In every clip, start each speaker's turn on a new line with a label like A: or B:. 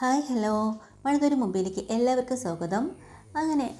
A: Hi hello. മഴതൊരു മുമ്പിലേക്ക് എല്ലാവർക്കും സ്വാഗതം. അങ്ങനെ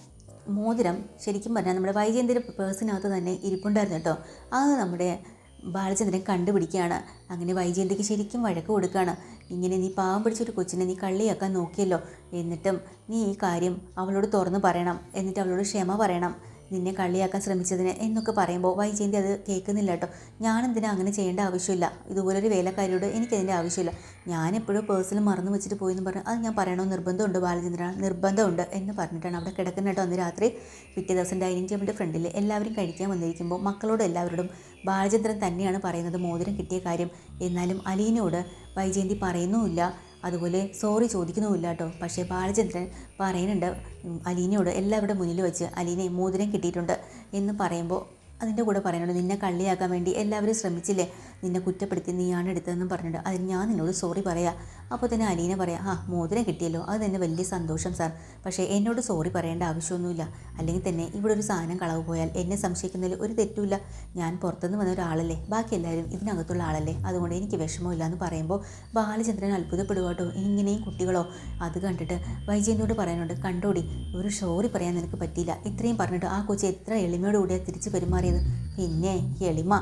A: മോതിരം ശരിക്കും പറഞ്ഞാൽ നമ്മുടെ വൈജയന്തിന്റെ പേഴ്സിനകത്ത് തന്നെ ഇരിപ്പുണ്ടായിരുന്നു കേട്ടോ. അത് നമ്മുടെ ബാലചന്ദ്രൻ കണ്ടുപിടിക്കുകയാണ്. അങ്ങനെ വൈജയന്തിക്ക് ശരിക്കും വഴക്ക് കൊടുക്കുകയാണ്. ഇങ്ങനെ നീ പാവം പിടിച്ചൊരു കൊച്ചിനെ നീ കള്ളിയാക്കാൻ നോക്കിയല്ലോ. എന്നിട്ടും നീ ഈ കാര്യം അവളോട് തുറന്നു പറയണം. എന്നിട്ട് അവളോട് ക്ഷമ പറയണം. നിന്നെ കള്ളിയാക്കാൻ ശ്രമിച്ചതിന് എന്നൊക്കെ പറയുമ്പോൾ വൈജയന്തി അത് കേൾക്കുന്നില്ല കേട്ടോ. ഞാനെന്തിനാ അങ്ങനെ ചെയ്യേണ്ട ആവശ്യമില്ല. ഇതുപോലൊരു വേലക്കാരിയോട് എനിക്കതിന്റെ ആവശ്യമില്ല. ഞാൻ എപ്പോഴും പേഴ്സണൽ മറന്നു വെച്ചിട്ട് പോയെന്ന് പറഞ്ഞു അത് ഞാൻ പറയണോ? നിർബന്ധമുണ്ട് ബാലചന്ദ്ര നിർബന്ധമുണ്ട് എന്ന് പറഞ്ഞിട്ടാണ് അവിടെ കിടക്കുന്ന കേട്ടോ. അന്ന് രാത്രി പിറ്റേ ദിവസം ഡൈനിങ് ടേബിളിന്റെ ഫ്രണ്ടിൽ എല്ലാവരും കഴിക്കാൻ വന്നിരിക്കുമ്പോൾ മക്കളോട് എല്ലാവരോടും ബാലചന്ദ്രൻ തന്നെയാണ് പറയുന്നത് മോതിരം കിട്ടിയ കാര്യം. എന്നാലും അലീനോട് വൈജയന്തി പറയുന്നുമില്ല. അതുപോലെ സോറി ചോദിക്കുന്നുമില്ല കേട്ടോ പക്ഷേ ബാലചന്ദ്രൻ പറയുന്നുണ്ട് അലീനയോട് എല്ലാവരുടെ മുന്നിൽ വെച്ച് അലീനയെ മോതിരം കിട്ടിയിട്ടുണ്ട് എന്ന് പറയുമ്പോൾ അതിന്റെ കൂടെ പറയുന്നുണ്ട് നിന്നെ കള്ളിയാക്കാൻ വേണ്ടി എല്ലാവരും ശ്രമിച്ചില്ലേ? നിന്നെ കുറ്റപ്പെടുത്തി നീയാണ് എടുത്തതെന്നും പറഞ്ഞിട്ട് അതിന് ഞാൻ നിന്നോട് സോറി പറയാം. അപ്പോൾ തന്നെ അലീന പറയാം ആ മോതിരം കിട്ടിയല്ലോ അത് തന്നെ വലിയ സന്തോഷം സാർ പക്ഷേ എന്നോട് സോറി പറയേണ്ട ആവശ്യമൊന്നുമില്ല. അല്ലെങ്കിൽ തന്നെ ഇവിടെ ഒരു സാധനം കളവ് പോയാൽ എന്നെ സംശയിക്കുന്നതിൽ ഒരു തെറ്റുമില്ല. ഞാൻ പുറത്തുനിന്ന് വന്ന ഒരാളല്ലേ ബാക്കി എല്ലാവരും ഇതിനകത്തുള്ള ആളല്ലേ. അതുകൊണ്ട് എനിക്ക് വിഷമമില്ല എന്ന് പറയുമ്പോൾ ബാലചന്ദ്രൻ അത്ഭുതപ്പെടുക കേട്ടോ ഇങ്ങനെയും കുട്ടികളോ? അത് കണ്ടിട്ട് വൈജയനോട് പറയാനുണ്ട് കണ്ടോടി ഒരു സോറി പറയാൻ നിനക്ക് പറ്റിയില്ല. ഇത്രയും പറഞ്ഞിട്ട് ആ കൊച്ചി എത്ര എളിമയോടുകൂടിയാണ് തിരിച്ച് ಇದು പിന്നെ എളിമ.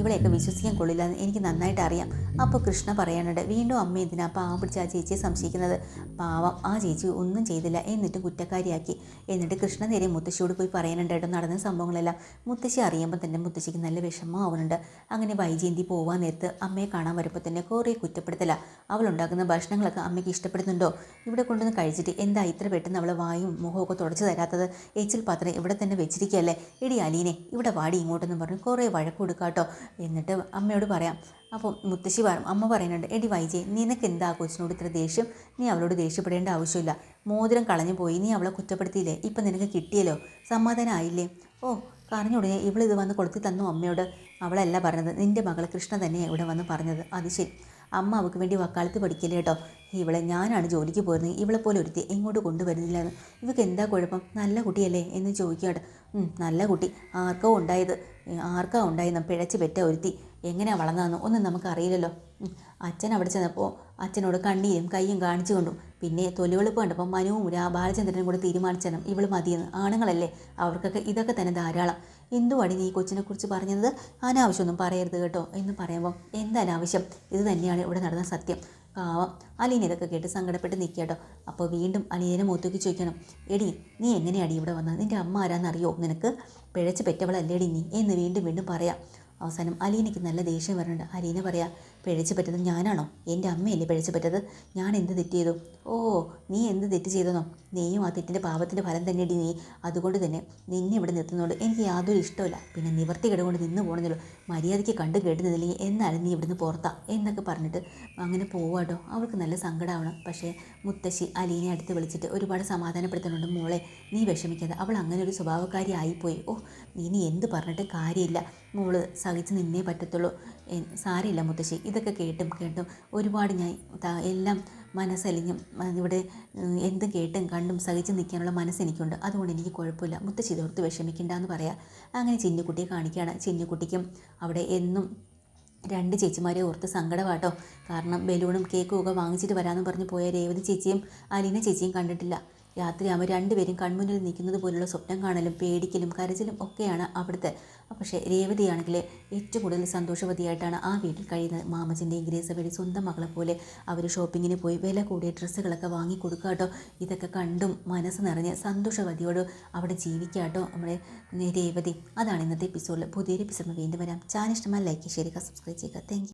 A: ഇവളെയൊക്കെ വിശ്വസിക്കാൻ കൊള്ളില്ല എന്ന് എനിക്ക് നന്നായിട്ട് അറിയാം. അപ്പോൾ കൃഷ്ണ പറയാനുണ്ട് വീണ്ടും അമ്മ എന്തിനാ പാവം പിടിച്ച് ആ ചേച്ചിയെ സംശയിക്കുന്നത്? പാവം ആ ചേച്ചി ഒന്നും ചെയ്തില്ല എന്നിട്ടും കുറ്റക്കാരിയാക്കി. എന്നിട്ട് കൃഷ്ണ നേരെ മുത്തശ്ശിയോട് പോയി പറയാനുണ്ട് കേട്ടോ നടന്ന സംഭവങ്ങളെല്ലാം മുത്തശ്ശി അറിയുമ്പോൾ തന്നെ മുത്തശ്ശിക്ക് നല്ല വിഷമമാവുന്നുണ്ട് അങ്ങനെ വൈജയന്തി പോവാൻ നേരത്ത് അമ്മയെ കാണാൻ വരുമ്പോൾ തന്നെ കുറേ കുറ്റപ്പെടുത്തല. അവളുണ്ടാക്കുന്ന ഭക്ഷണങ്ങളൊക്കെ അമ്മയ്ക്ക് ഇഷ്ടപ്പെടുന്നുണ്ടോ? ഇവിടെ കൊണ്ടുവന്ന് കഴിച്ചിട്ട് എന്താ ഇത്ര പെട്ടെന്ന് അവളെ വായും മുഖമൊക്കെ തുടച്ചു തരാത്തത്? എച്ചിൽ പാത്രം ഇവിടെ തന്നെ വെച്ചിരിക്കുകയല്ലേ എടി അലീനെ ഇവിടെ വാടി ഇങ്ങോട്ടെന്ന് പറഞ്ഞ് കുറേ വഴക്ക് കൊടുക്കാട്ടോ എന്നിട്ട് അമ്മയോട് പറയാം അപ്പോൾ മുത്തശ്ശി അമ്മ പറയുന്നുണ്ട് എടി വൈജയ് നിനക്ക് എന്താ കൊച്ചിനോട് ഇത്ര ദേഷ്യം? നീ അവളോട് ദേഷ്യപ്പെടേണ്ട ആവശ്യമില്ല. മോതിരം കളഞ്ഞു പോയി നീ അവളെ കുറ്റപ്പെടുത്തിയില്ലേ? ഇപ്പം നിനക്ക് കിട്ടിയല്ലോ? സമാധാനമായില്ലേ ഓ കറിഞ്ഞുടനെ ഇവളിത് വന്ന് കൊളുത്തി തന്നു അമ്മയോട്. അവളല്ല പറഞ്ഞത്. നിന്റെ മകൾ കൃഷ്ണ തന്നെയാണ് ഇവിടെ വന്ന് പറഞ്ഞത്. അത് ശരി. അമ്മ അവൾക്ക് വേണ്ടി വക്കാലത്ത് പഠിക്കില്ല കേട്ടോ. ഇവളെ ഞാനാണ് ജോലിക്ക് പോയിരുന്നത് ഇവളെ പോലെ ഒരുത്തി എങ്ങോട്ട് കൊണ്ടുവരുന്നില്ല. ഇവക്ക് എന്താ കുഴപ്പം? നല്ല കുട്ടിയല്ലേ എന്ന് ചോദിക്കാട് "ഉം, നല്ല കുട്ടി. ആർക്കോ ഉണ്ടായത്? ആർക്കാ ഉണ്ടായെന്ന് പിഴച്ച് പെറ്റ ഒരുത്തി. എങ്ങനെയാണ് വളർന്നതെന്ന് ഒന്നും നമുക്കറിയില്ലല്ലോ. അച്ഛൻ അവിടെ ചെന്നപ്പോൾ അച്ഛനോട് കണ്ണീരും കൈയും കാണിച്ചു കൊണ്ടു. പിന്നെ തൊലിവെളുപ്പ് കണ്ടപ്പോൾ മനുവും ബാലചന്ദ്രനും കൂടെ തീരുമാനിച്ചനും. ഇവൾ മതിയെന്ന്. ആണുങ്ങളല്ലേ? അവർക്കൊക്കെ ഇതൊക്കെ തന്നെ ധാരാളം. എന്തുവാടി നീ കൊച്ചിനെക്കുറിച്ച് പറഞ്ഞത്? അനാവശ്യമൊന്നും പറയരുത് കേട്ടോ എന്ന് പറയുമ്പോൾ എന്തനാവശ്യം? ഇത് തന്നെയാണ് ഇവിടെ നടന്ന സത്യം. പാവം. അലീന ഇതൊക്കെ കേട്ട് സങ്കടപ്പെട്ട് നിൽക്കുക കേട്ടോ. അപ്പോൾ വീണ്ടും അലീനെ മുത്തൂക്കി ചോദിക്കണം. എടി നീ എങ്ങനെയാടി ഇവിടെ വന്നത് നിന്റെ അമ്മ ആരാന്നറിയോ നിനക്ക്? പിഴച്ച് പെറ്റവളല്ലേടി നീ? എന്ന് വീണ്ടും വീണ്ടും പറയാം. അവസാനം അലീനയ്ക്ക് നല്ല ദേഷ്യം വരുന്നുണ്ട്. അലീന പറയാ പിഴച്ച് പറ്റത് ഞാനാണോ? എന്റെ അമ്മയല്ലേ പിഴച്ചു പറ്റത്? ഞാൻ എന്ത് തെറ്റ് ചെയ്തു? ഓ നീ എന്ത് തെറ്റ് ചെയ്തെന്നോ? നീയും ആ തെറ്റിന്റെ പാപത്തിന്റെ ഫലം തന്നെ തന്നെയടി നീ. അതുകൊണ്ട് തന്നെ നിന്നെ ഇവിടെ നിർത്തുന്നതുകൊണ്ട് എനിക്ക് യാതൊരു ഇഷ്ടമില്ല പിന്നെ നിവർത്തി കിടകൊണ്ട് നിന്ന് പോകണമെന്നല്ലോ മര്യാദയ്ക്ക് കണ്ടു കേട്ടുന്നില്ലെങ്കിൽ എന്നാലും നീ ഇവിടുന്ന് പുറത്താ എന്നൊക്കെ പറഞ്ഞിട്ട് അങ്ങനെ പോവാട്ടോ അവൾക്ക് നല്ല സങ്കടമാണ് പക്ഷേ മുത്തശ്ശി അലീനെ അടുത്ത് വിളിച്ചിട്ട് ഒരുപാട് സമാധാനപ്പെടുത്തുന്നുണ്ട് മോളെ നീ വിഷമിക്കാതെ. അവൾ അങ്ങനെ ഒരു സ്വഭാവക്കാരി ആയിപ്പോയി. ഓ നീ നീ എന്ത് പറഞ്ഞിട്ട് കാര്യമില്ല. മോൾ സഹിച്ച് നിന്നേ പറ്റത്തുള്ളൂ. സാരമില്ല മുത്തശ്ശി. ഇതൊക്കെ കേട്ടും കേട്ടും. ഒരുപാട് ഞാൻ എല്ലാം മനസ്സലിഞ്ഞും ഇവിടെ എന്ത് കേട്ടും കണ്ടും സഹിച്ച് നിൽക്കാനുള്ള മനസ്സ് എനിക്കുണ്ട് അതുകൊണ്ട് എനിക്ക് കുഴപ്പമില്ല. മുത്തശ്ശി ഇതോർത്ത് വിഷമിക്കണ്ട എന്ന് പറയാം. അങ്ങനെ ചിന്നുകുട്ടിയെ കാണിക്കുകയാണ് ചിന്നുകുട്ടിക്കും അവിടെ എന്നും രണ്ട് ചേച്ചിമാരെ ഓർത്ത് സങ്കടമാട്ടോ കാരണം ബലൂണും കേക്കും ഒക്കെ വാങ്ങിച്ചിട്ട് വരാമെന്ന് പറഞ്ഞ് പോയ രേവതി ചേച്ചിയും അലീന ചേച്ചിയും കണ്ടിട്ടില്ല. രാത്രിയാകുമ്പോൾ രണ്ടുപേരും കൺമുന്നിൽ നിൽക്കുന്നത് പോലുള്ള സ്വപ്നം കാണലും പേടിക്കലും കരച്ചിലും ഒക്കെയാണ് അവിടുത്തെ. പക്ഷേ രേവതിയാണെങ്കിൽ ഏറ്റവും കൂടുതൽ സന്തോഷവതിയായിട്ടാണ് ആ വീട്ടിൽ കഴിയുന്നത്. മാമച്ചന്റെയും ഗ്രേസവയുടെ സ്വന്തം മകളെ പോലെ അവർ ഷോപ്പിങ്ങിന് പോയി വില കൂടിയ ഡ്രസ്സുകളൊക്കെ വാങ്ങി കൊടുക്കുക കേട്ടോ. ഇതൊക്കെ കണ്ടും മനസ്സ് നിറഞ്ഞ് സന്തോഷവതിയോട് അവിടെ ജീവിക്കുക കേട്ടോ നമ്മുടെ രേവതി. അതാണ് ഇന്നത്തെ എപ്പിസോഡിൽ പുതിയൊരു എപ്പിസോഡ് വീണ്ടും വരാം. ചാനൽ ഇഷ്ടമായി ലൈക്ക് ചെയ്യുക സബ്സ്ക്രൈബ് ചെയ്യുക. താങ്ക്